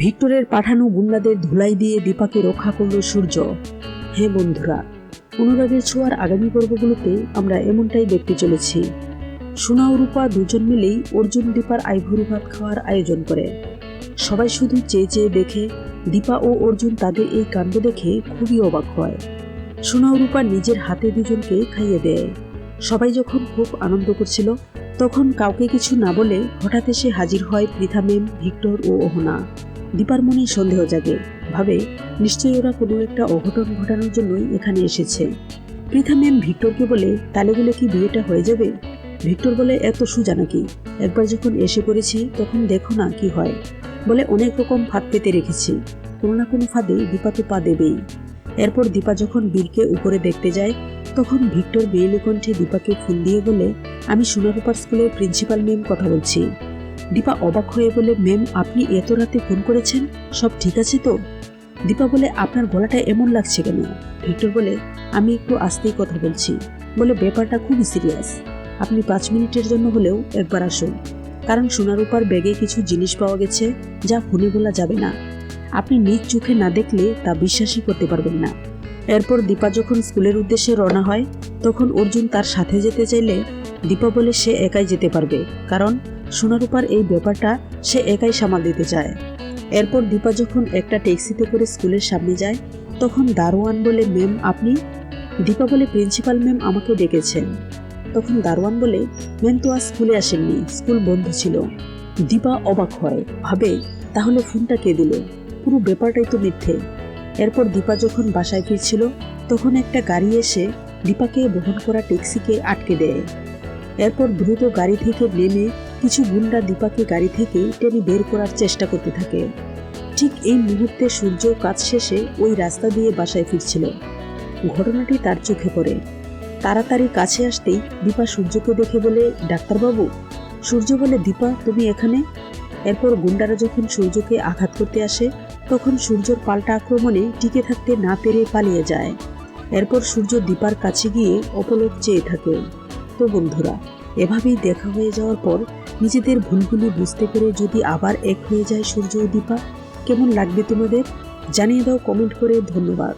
ভিক্টরের পাঠানো গুন্ডাদের ধুলাই দিয়ে দীপাকে রক্ষা করল সূর্য। হ্যাঁ বন্ধুরা, অনুরাগের ছোঁয়ার আগামী পর্বগুলোতে আমরা এমনটাই দেখতে চলেছি। সোনা ও রূপা দুজন মিলেই অর্জুন দীপার আইভুরু ভাত খাওয়ার আয়োজন করে। সবাই শুধু চেয়ে চেয়ে দেখে, দীপা ও অর্জুন তাদের এই কাণ্ড দেখে খুবই অবাক হয়। সোনা ও রূপা নিজের হাতে দুজনকে খাইয়ে দেয়। সবাই যখন খুব আনন্দ করছিল, তখন কাউকে কিছু না বলে হঠাৎ এসে হাজির হয় পৃথা মেম, ভিক্টর ও ওহনা দীপার মনে সন্দেহ জাগে। ভাবে, নিশ্চয়ই ওরা কোনো একটা অঘটন ঘটানোর জন্যই এখানে এসেছে। পৃথা ম্যাম ভিক্টরকে বলে, তালে গেলে কি বিয়েটা হয়ে যাবে? ভিক্টর বলে, এত সুজা নাকি? একবার যখন এসে পড়েছি, তখন দেখো না কি হয়। বলে, অনেক রকম ফাঁদ পেতে রেখেছি। কোনো না কোনো ফাঁদে দীপা তো পা দেবেই। এরপর দীপা যখন বীরকে উপরে দেখতে যায়, তখন ভিক্টর বেইলি কণ্ঠে দীপাকে ফোন দিয়ে বলে, আমি সোনারূপার স্কুলের প্রিন্সিপাল ম্যাম কথা বলছি। দীপা অবাক হয়ে বলে ম্যাম, আপনি এত রাতে ফোন করেছেন? সব ঠিক আছে তো? দীপা বলে, আপনার গলাটা এমন লাগছে কেন? ভিক্টর বলে, আমি একটু আস্তেই কথা বলছি। বলে, ব্যাপারটা খুবই সিরিয়াস। আপনি পাঁচ মিনিটের জন্য হলেও একবার আসুন। কারণ সোনারূপার ব্যাগে কিছু জিনিস পাওয়া গেছে, যা ফোনে বলা যাবে না। আপনি নিজ চোখে না দেখলে তা বিশ্বাসই করতে পারবেন না। এরপর দীপা যখন স্কুলের উদ্দেশ্যে রওনা হয়, তখন অর্জুন তার সাথে যেতে চাইলে দীপা বলে, সে একাই যেতে পারবে। কারণ সোনারূপার এই ব্যাপারটা সে একাই সামাল দিতে চায়। এরপর দীপা যখন একটা ট্যাক্সিতে করে স্কুলের সামনে যায়, তখন দারোয়ান বলে, ম্যাম, আপনি? দীপা বলে, প্রিন্সিপাল ম্যাম আমাকে ডেকেছেন। তখন দারোয়ান বলে, ম্যাম, তো আজ স্কুলে আসেননি, স্কুল বন্ধ ছিল। দীপা অবাক হয়, ভাবে, তাহলে ফোনটা কে দিল? পুরো ব্যাপারটাই তো মিথ্যে। এরপর দীপা যখন বাসায় ফিরছিল, তখন একটা গাড়ি এসে দীপাকে বহন করা ট্যাক্সিকে আটকে দেয়। এরপর দ্রুত গাড়ি থেকে নেমে কিছু গুন্ডা দীপাকে গাড়ি থেকে টেনে বের করার চেষ্টা করতে থাকে। ঠিক এই মুহূর্তে সূর্য কাজ শেষে ওই রাস্তা দিয়ে বাসায় ফিরছিল। ঘটনাটি তার চোখে পড়ে। তাড়াতাড়ি কাছে আসতেই দীপা সূর্যকে দেখে বলে, ডাক্তারবাবু, সূর্য বলে, দীপা, তুমি এখানে? এরপর গুন্ডারা যখন সূর্যকে আঘাত করতে আসে, তখন সূর্যর পাল্টা আক্রমণে টিকে থাকতে না পেরে পালিয়ে যায়। এরপর সূর্য দীপার কাছে গিয়ে অপলক চেয়ে থাকে। তো বন্ধুরা, এভাবেই দেখা হয়ে যাওয়ার পর নিজেদের ভুলগুলি বুঝতে পেরে যদি আবার এক হয়ে যায় সূর্য দীপা, কেমন লাগবে তোমাদের? জানিয়ে দাও কমেন্ট করে, ধন্যবাদ।